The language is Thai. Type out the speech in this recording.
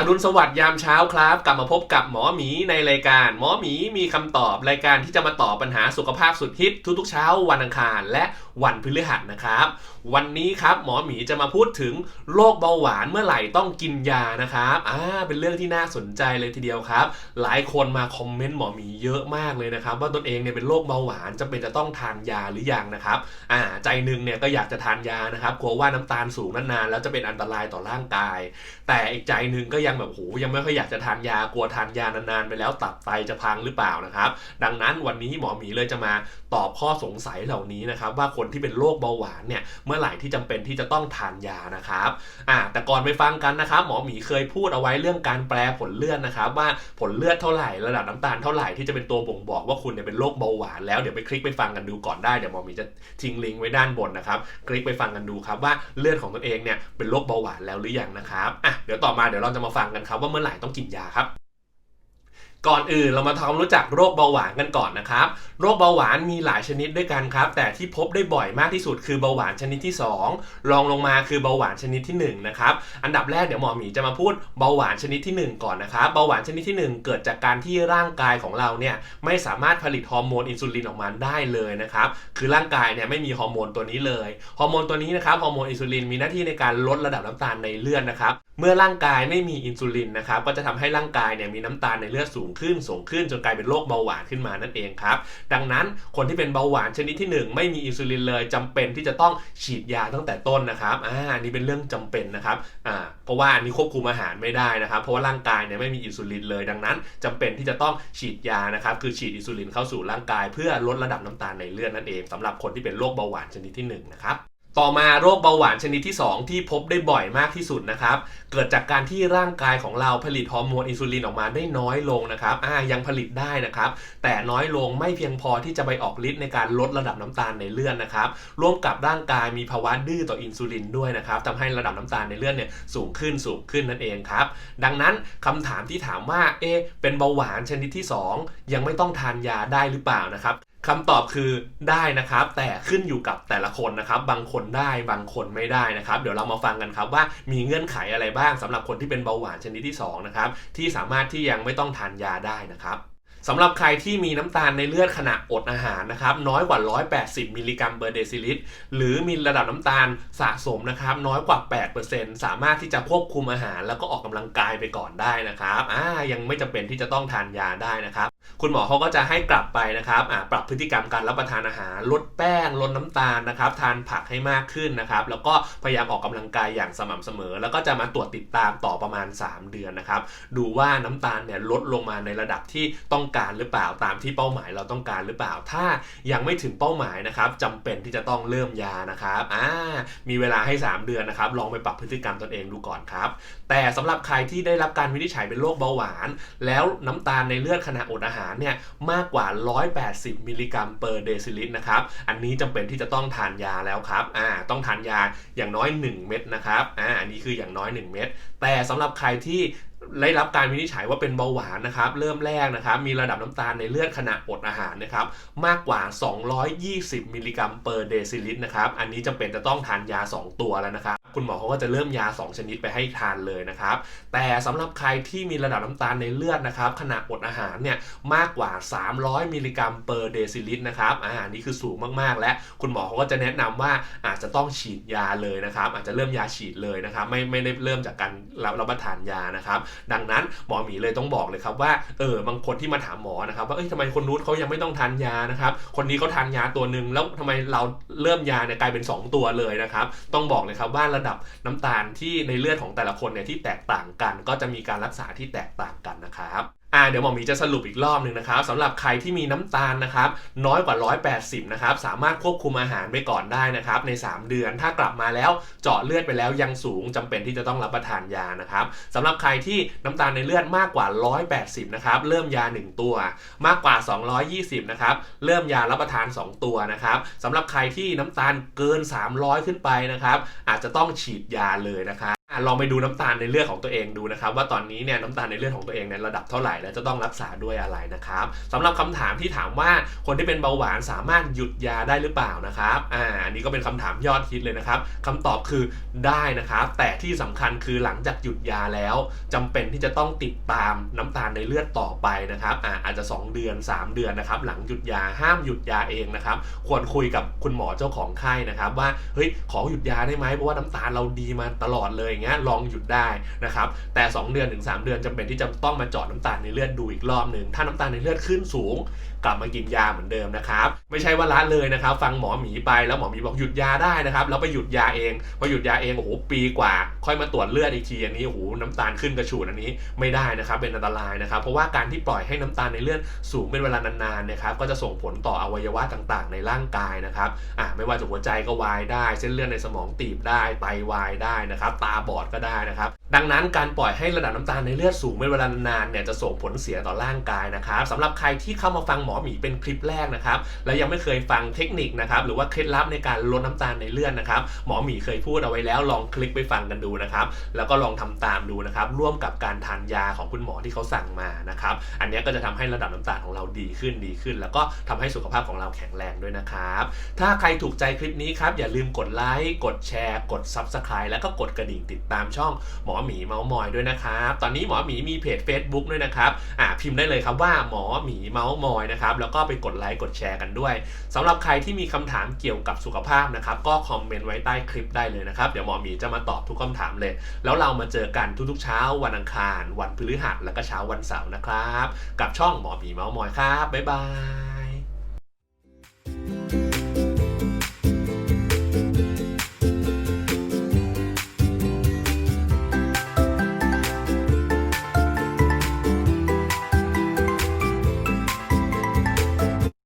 อรุณสวัสดิ์ยามเช้าครับ กลับมาพบกับหมอหมีในรายการ หมอหมีมีคำตอบรายการที่จะมาตอบปัญหาสุขภาพสุดฮิตทุกๆเช้าวันอังคารและวันพฤหัสนะครับ วันนี้ครับหมอหมีจะมาพูดถึงโรคเบาหวานเมื่อไหร่ต้องกินยานะครับอ่าเป็นเรื่องที่น่าสนใจเลยทีเดียวครับ หลายคนมาคอมเมนต์หมอหมีเยอะมากเลยนะครับ ว่าตนเองเนี่ยเป็นโรคเบาหวานจำเป็นจะต้องทานยาหรือยังนะครับอ่าใจหนึ่งเนี่ยก็อยากจะทานยานะครับกลัวว่าน้ำตาลสูงนานๆแล้วจะเป็นอันตรายต่อร่างกาย แต่อีกใจหนึ่งก็ยัังแบบโหยังไม่ค่อยอยากจะทานยากลัวทานยานานๆไปแล้วตับไตจะพังหรือเปล่านะครับ ดังนั้นวันนี้หมอหมีเลยจะมาตอบข้อสงสัยเหล่านี้นะครับว่าคนที่เป็นโรคเบาหวานเนี่ยเมื่อไหร่ที่จำเป็นที่จะต้องทานยานะครับอ่าแต่ก่อนไปฟังกันนะครับหมอหมีเคยพูดเอาไว้เรื่องการแปลผลเลือดนะครับว่าผลเลือดเท่าไหร่ระดับน้ำตาลเท่าไหร่ที่จะเป็นตัวบ่งบอกว่าคุณเนี่ยเป็นโรคเบาหวานแล้วเดี๋ยวไปคลิกไปฟังกันดูก่อนได้เดี๋ยวหมอหมีจะทิ้งลิงก์ไว้ด้านบนนะครับคลิกไปฟังกันดูครับว่าเลือดของตนเองเนี่ยเป็นโรคเบาหวานแล้วหรือยังนะครับอะเดี๋ยวต่อมาเดี๋ยวเราจะมาฟังกันครับว่าเมื่อไหร่ต้องกินยาครับ ก่อนอื่นเรามาทำความรู้จักโรคเบาหวานกันก่อนนะครับ โรคเบาหวานมีหลายชนิดด้วยกันครับ แต่ที่พบได้บ่อยมากที่สุดคือเบาหวานชนิดที่ 2 รองลงมาคือเบาหวานชนิดที่ 1 นะครับ อันดับแรกเดี๋ยวหมอหมีจะมาพูดเบาหวานชนิดที่ 1 ก่อนนะครับ เบาหวานชนิดที่ 1 เกิดจากการที่ร่างกายของเราเนี่ยไม่สามารถผลิตฮอร์โมนอินซูลินออกมาได้เลยนะครับ คือร่างกายเนี่ยไม่มีฮอร์โมนตัวนี้เลย ฮอร์โมนตัวนี้นะครับ ฮอร์โมนอินซูลินมีหน้าที่ในการลดระดับน้ำตาลในเลือดนะครับ เมื่อร่างกายไม่มีอินซูลินนะครับ ก็จะทำให้ร่างกายเนี่ยมีน้ำตาลในเลือดสูงขึ้นสูงขึ้นจนกลายเป็นโรคเบาหวานขึ้นมานั่นเองครับ ดังนั้นคนที่เป็นเบาหวานชนิดที่ 1 ไม่มีอินซูลินเลยจำเป็นที่จะต้องฉีดยาตั้งแต่ต้นนะครับอ่าอันนี้เป็นเรื่องจำเป็นนะครับอ่าเพราะว่าอันนี้ควบคุมอาหารไม่ได้นะครับ เพราะว่าร่างกายเนี่ยไม่มีอินซูลินเลย ดังนั้นจำเป็นที่จะต้องฉีดยานะครับคือฉีดอินซูลินเข้าสู่ร่างกาย เพื่อลดระดับน้ำตาลในเลือดนั่นเองสำหรับคนที่เป็นโรคเบาหวานชนิดที่หนึ่งนะครับ ต่อมาโรคเบาหวานชนิดที่ 2 ที่พบได้บ่อยมากที่สุดนะครับ เกิดจากการที่ร่างกายของเราผลิตฮอร์โมนอินซูลินออกมาได้น้อยลงนะครับอ่ายังผลิตได้นะครับ แต่น้อยลงไม่เพียงพอที่จะไปออกฤทธิ์ในการลดระดับน้ำตาลในเลือดนะครับ ร่วมกับร่างกายมีภาวะดื้อต่ออินซูลินด้วยนะครับทำให้ระดับน้ำตาลในเลือดเนี่ยสูงขึ้นสูงขึ้นนั่นเองครับ ดังนั้นคำถามที่ถามว่า เอ๊เป็นเบาหวานชนิดที่ 2 ยังไม่ต้องทานยาได้หรือเปล่านะครับ คำตอบคือได้นะครับ แต่ขึ้นอยู่กับแต่ละคนนะครับ บางคนได้บางคนไม่ได้นะครับ เดี๋ยวเรามาฟังกันครับว่ามีเงื่อนไขอะไรบ้างสำหรับคนที่เป็นเบาหวานชนิดที่2นะครับที่สามารถที่ยังไม่ต้องทานยาได้นะครับสำหรับใครที่มีน้ำตาลในเลือดขณะอดอาหารนะครับน้อยกว่า 180 มิลลิกรัมเปอร์เดซิลิตรหรือมีระดับน้ำตาลสะสมนะครับน้อยกว่า 8%สามารถที่จะควบคุมอาหาร แล้วก็ออกกำลังกายไปก่อนได้นะครับอ่ายังไม่จำเป็นที่จะต้องทานยาได้นะครับ คุณหมอเขาก็จะให้กลับไปนะครับปรับพฤติกรรมการรับประทานอาหาร ลดแป้ง ลดน้ำตาลนะครับ ทานผักให้มากขึ้นนะครับ แล้วก็พยายามออกกำลังกายอย่างสม่ำเสมอ แล้วก็จะมาตรวจติดตามต่อประมาณ 3 เดือนนะครับ ดูว่าน้ำตาลเนี่ยลดลงมาในระดับที่ต้องการหรือเปล่า ตามที่เป้าหมายเราต้องการหรือเปล่า ถ้ายังไม่ถึงเป้าหมายนะครับจำเป็นที่จะต้องเริ่มยานะครับอ่ามีเวลาให้ 3 เดือนนะครับ ลองไปปรับพฤติกรรมตนเองดูก่อนครับ แต่สำหรับใครที่ได้รับการวินิจฉัยเป็นโรคเบาหวาน แล้วน้ำตาลในเลือดขณะอดอาหารเนี่ยมากกว่า 180 มิลลิกรัมเปอร์เดซิลิตรนะครับ อันนี้จำเป็นที่จะต้องทานยาแล้วครับ อ่า ต้องทานยาอย่างน้อย 1 เม็ดนะครับ อ่า อันนี้คืออย่างน้อย 1 เม็ด แต่สำหรับใครที่ ได้รับการวินิจฉัยว่าเป็นเบาหวานนะครับ เริ่มแรกนะครับ มีระดับน้ำตาลในเลือดขณะอดอาหารนะครับ มากกว่า 220 มิลลิกรัมเปอร์เดซิลิตรนะครับ อันนี้จำเป็นจะต้องทานยา 2 ตัวแล้วนะครับ คุณหมอเขาก็จะเริ่มยา 2 ชนิดไปให้ทานเลยนะครับ แต่สำหรับใครที่มีระดับน้ำตาลในเลือดนะครับ ขณะอดอาหารเนี่ยมากกว่า 300 มิลลิกรัมเปอร์เดซิลิตรนะครับอ่าอันนี้คือสูงมากๆ และคุณหมอเขาก็จะแนะนำว่าอาจจะต้องฉีดยาเลยนะครับ อาจจะเริ่มยาฉีดเลยนะครับ ไม่ไม่ได้เริ่มจากการรับรับประทานยานะครับดังนั้นหมอหมีเลยต้องบอกเลยครับว่าเออบางคนที่มาถามหมอนะครับว่าเอ้ยทำไมคนนู้นเขายังไม่ต้องทานยานะครับคนนี้เขาทานยาตัวหนึ่งแล้วทำไมเราเริ่มยาเนี่ยกลายเป็น 2 ตัวเลยนะครับต้องบอกเลยครับว่าระดับน้ำตาลที่ในเลือดของแต่ละคนเนี่ยที่แตกต่างกัน ก็จะมีการรักษาที่แตกต่างกันนะครับ เดี๋ยวหมอมีจะสรุปอีกรอบหนึ่งนะครับสำหรับใครที่มีน้ำตาลนะครับน้อยกว่า 180 นะครับสามารถควบคุมอาหารไปก่อนได้นะครับใน 3 เดือนถ้ากลับมาแล้วเจาะเลือดไปแล้วยังสูงจำเป็นที่จะต้องรับประทานยานะครับสำหรับใครที่น้ำตาลในเลือดมากกว่า 180 นะครับเริ่มยา 1 ตัว มากกว่า 220 นะครับเริ่มยารับประทาน 2 ตัวนะครับสำหรับใครที่น้ำตาลเกิน 300 ขึ้นไปนะครับอาจจะต้องฉีดยาเลยนะครับ ลองไปดูน้ำตาลในเลือดของตัวเองดูนะครับ ว่าตอนนี้เนี่ยน้ำตาลในเลือดของตัวเองเนี่ยระดับเท่าไหร่และจะต้องรักษาด้วยอะไรนะครับสำหรับคำถามที่ถามว่าคนที่เป็นเบาหวานสามารถหยุดยาได้หรือเปล่านะครับอ่าอันนี้ก็เป็นคำถามยอดฮิตเลยนะครับคำตอบคือได้นะครับ แต่ที่สำคัญคือหลังจากหยุดยาแล้วจำเป็นที่จะต้องติดตามน้ำตาลในเลือดต่อไปนะครับอ่าอาจจะ 2 เดือน 3 เดือนนะครับหลังหยุดยาห้ามหยุดยาเองนะครับ ควรคุยกับคุณหมอเจ้าของไข้นะครับ ว่าเฮ้ยขอหยุดยาได้ไหมเพราะว่าน้ำตาลเราดีมาตลอดเลยอย่างเงี้ยลองหยุดได้นะครับแต่ 2 เดือนถึง3เดือนจำเป็นที่จะต้องมาเจาะน้ำตาลในเลือดดูอีกรอบหนึ่งถ้าน้ำตาลในเลือดขึ้นสูง กลับมากินยาเหมือนเดิมนะครับไม่ใช่ว่าละเลยนะครับ ฟังหมอหมีไปแล้วหมอหมีบอกหยุดยาได้นะครับแล้วไปหยุดยาเองพอหยุดยาเองโอ้โหปีกว่า ค่อยมาตรวจเลือดอีกทีอันนี้โอ้โหน้ำตาลขึ้นกระฉูดอันนี้ไม่ได้นะครับเป็นอันตรายนะครับ เพราะว่าการที่ปล่อยให้น้ำตาลในเลือดสูงเป็นเวลานานๆนะครับก็จะส่งผลต่ออวัยวะต่างๆ ในร่างกายนะครับอ่าไม่ว่าจะหัวใจก็วายได้ เส้นเลือดในสมองตีบได้ไตวายได้นะครับ ตาบอดก็ได้นะครับ ดังนั้นการปล่อยให้ระดับน้ำตาลในเลือดสูงเป็นเวลานานเนี่ยจะส่งผลเสียต่อร่างกายนะครับสำหรับใครที่เข้ามาฟังหมอหมีเป็นคลิปแรกนะครับและยังไม่เคยฟังเทคนิคนะครับหรือว่าเคล็ดลับในการลดน้ำตาลในเลือดนะครับหมอหมีเคยพูดเอาไว้แล้วลองคลิกไปฟังกันดูนะครับแล้วก็ลองทำตามดูนะครับร่วมกับการทานยาของคุณหมอที่เขาสั่งมานะครับอันนี้ก็จะทำให้ระดับน้ำตาลของเราดีขึ้นดีขึ้น แล้วก็ทำให้สุขภาพของเราแข็งแรงด้วยนะครับถ้าใครถูกใจคลิปนี้ครับอย่าลืมกดไลค์กดแชร์ กด Subscribe แล้วก็กดกระดิ่งติดตามช่องหมอหมีเมาส์มอยด้วยนะครับ ตอนนี้หมอหมีมีเพจ Facebook ด้วยนะครับอ่าพิมพ์ได้เลยครับว่าหมอหมีเมาส์มอยนะครับแล้วก็ไปกดไลค์กดแชร์กันด้วยสำหรับใครที่มีคำถามเกี่ยวกับสุขภาพนะครับก็คอมเมนต์ไว้ใต้คลิปได้เลยนะครับเดี๋ยวหมอหมีจะมาตอบทุกคำถามเลย แล้วเรามาเจอกันทุกๆเช้าวันอังคาร วันพฤหัสแล้วก็เช้าวันเสาร์นะครับ กับช่องหมอหมีเมาส์มอยครับบ๊ายบาย